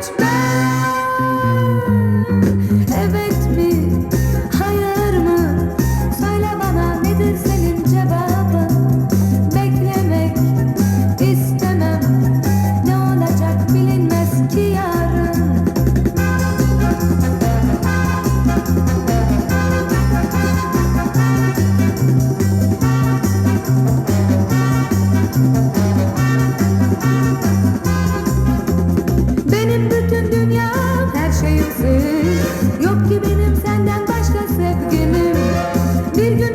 It's me. şeyimsin. Yok ki benim senden başka sevgilim. Bir gün